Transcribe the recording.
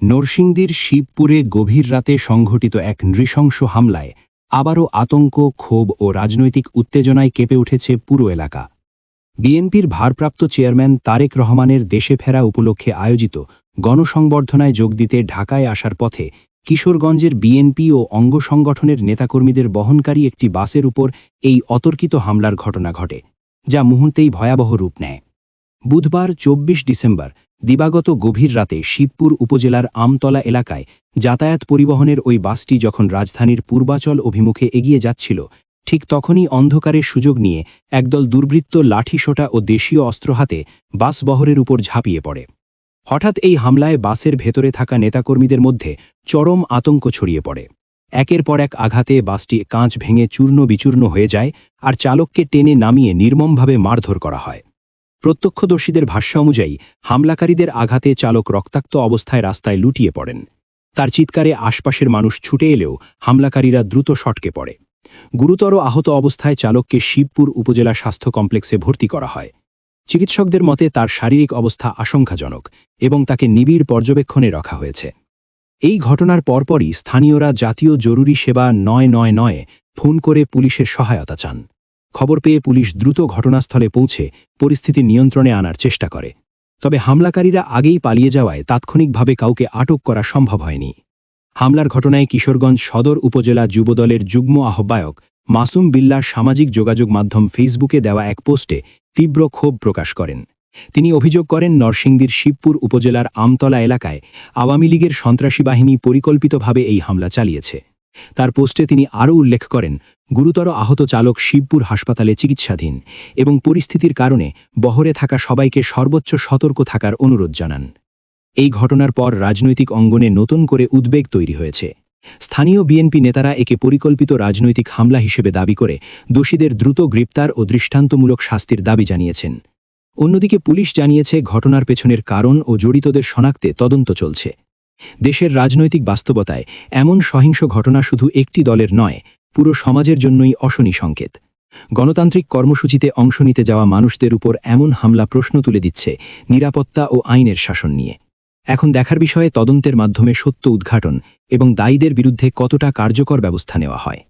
নরসিংদীর শিবপুরে গভীর রাতে সংঘটিত এক নৃশংস হামলায় আবারও আতঙ্ক, ক্ষোভ ও রাজনৈতিক উত্তেজনায় কেঁপে উঠেছে পুরো এলাকা। বিএনপির ভারপ্রাপ্ত চেয়ারম্যান তারেক রহমানের দেশে ফেরা উপলক্ষে আয়োজিত গণসংবর্ধনায় যোগ দিতে ঢাকায় আসার পথে কিশোরগঞ্জের বিএনপি ও অঙ্গ সংগঠনের নেতাকর্মীদের বহনকারী একটি বাসের উপর এই অতর্কিত হামলার ঘটনা ঘটে, যা মুহূর্তেই ভয়াবহ রূপ নেয়। বুধবার, চব্বিশ ডিসেম্বর দিবাগত গভীর রাতে শিবপুর উপজেলার আমতলা এলাকায় যাতায়াত পরিবহনের ওই বাসটি যখন রাজধানীর পূর্বাচল অভিমুখে এগিয়ে যাচ্ছিল, ঠিক তখনই অন্ধকারের সুযোগ নিয়ে একদল দুর্বৃত্ত লাঠিসোটা ও দেশীয় অস্ত্র হাতে বাস বহরের উপর ঝাঁপিয়ে পড়ে। হঠাৎ এই হামলায় বাসের ভেতরে থাকা নেতাকর্মীদের মধ্যে চরম আতঙ্ক ছড়িয়ে পড়ে। একের পর এক আঘাতে বাসটি কাঁচ ভেঙে চূর্ণ বিচূর্ণ হয়ে যায় আর চালককে টেনে নামিয়ে নির্মমভাবে মারধর করা হয়। প্রত্যক্ষদর্শীদের ভাষ্য অনুযায়ী, হামলাকারীদের আঘাতে চালক রক্তাক্ত অবস্থায় রাস্তায় লুটিয়ে পড়েন। তার চিৎকারে আশপাশের মানুষ ছুটে এলেও হামলাকারীরা দ্রুত সটকে পড়ে। গুরুতর আহত অবস্থায় চালককে শিবপুর উপজেলা স্বাস্থ্য কমপ্লেক্সে ভর্তি করা হয়। চিকিৎসকদের মতে, তার শারীরিক অবস্থা আশঙ্কাজনক এবং তাকে নিবিড় পর্যবেক্ষণে রাখা হয়েছে। এই ঘটনার পরপরই স্থানীয়রা জাতীয় জরুরি সেবা নয় নয় নয়ে ফোন করে পুলিশের সহায়তা চান। খবর পেয়ে পুলিশ দ্রুত ঘটনাস্থলে পৌঁছে পরিস্থিতি নিয়ন্ত্রণে আনার চেষ্টা করে। তবে হামলাকারীরা আগেই পালিয়ে যাওয়ায় তাৎক্ষণিকভাবে কাউকে আটক করা সম্ভব হয়নি। হামলার ঘটনায় কিশোরগঞ্জ সদর উপজেলা যুবদলের যুগ্ম আহ্বায়ক মাসুম বিল্লার সামাজিক যোগাযোগ মাধ্যম ফেসবুকে দেওয়া এক পোস্টে তীব্র ক্ষোভ প্রকাশ করেন। তিনি অভিযোগ করেন, নরসিংদীর শিবপুর উপজেলার আমতলা এলাকায় আওয়ামী লীগের সন্ত্রাসী বাহিনী পরিকল্পিতভাবে এই হামলা চালিয়েছে। তার পোস্টে তিনি আরও উল্লেখ করেন গুরুতর আহত চালক শিবপুর হাসপাতালে চিকিৎসাধীন এবং পরিস্থিতির কারণে বহরে থাকা সবাইকে সর্বোচ্চ সতর্ক থাকার অনুরোধ জানান। এই ঘটনার পর রাজনৈতিক অঙ্গনে নতুন করে উদ্বেগ তৈরি হয়েছে। স্থানীয় বিএনপি নেতারা একে পরিকল্পিত রাজনৈতিক হামলা হিসেবে দাবি করে দোষীদের দ্রুত গ্রেপ্তার ও দৃষ্টান্তমূলক শাস্তির দাবি জানিয়েছেন। অন্যদিকে পুলিশ জানিয়েছে ঘটনার পেছনের কারণ ও জড়িতদের শনাক্তে তদন্ত চলছে। দেশের রাজনৈতিক বাস্তবতায় এমন সহিংস ঘটনা শুধু একটি দলের নয় পুরো সমাজের জন্যই অশনি সংকেত। গণতান্ত্রিক কর্মসূচিতে অংশ নিতে যাওয়া মানুষদের উপর এমন হামলা প্রশ্ন তুলে দিচ্ছে নিরাপত্তা ও আইনের শাসন নিয়ে। এখন দেখার বিষয়ে তদন্তের মাধ্যমে সত্য উদ্ঘাটন এবং দায়ীদের বিরুদ্ধে কতটা কার্যকর ব্যবস্থা নেওয়া হয়।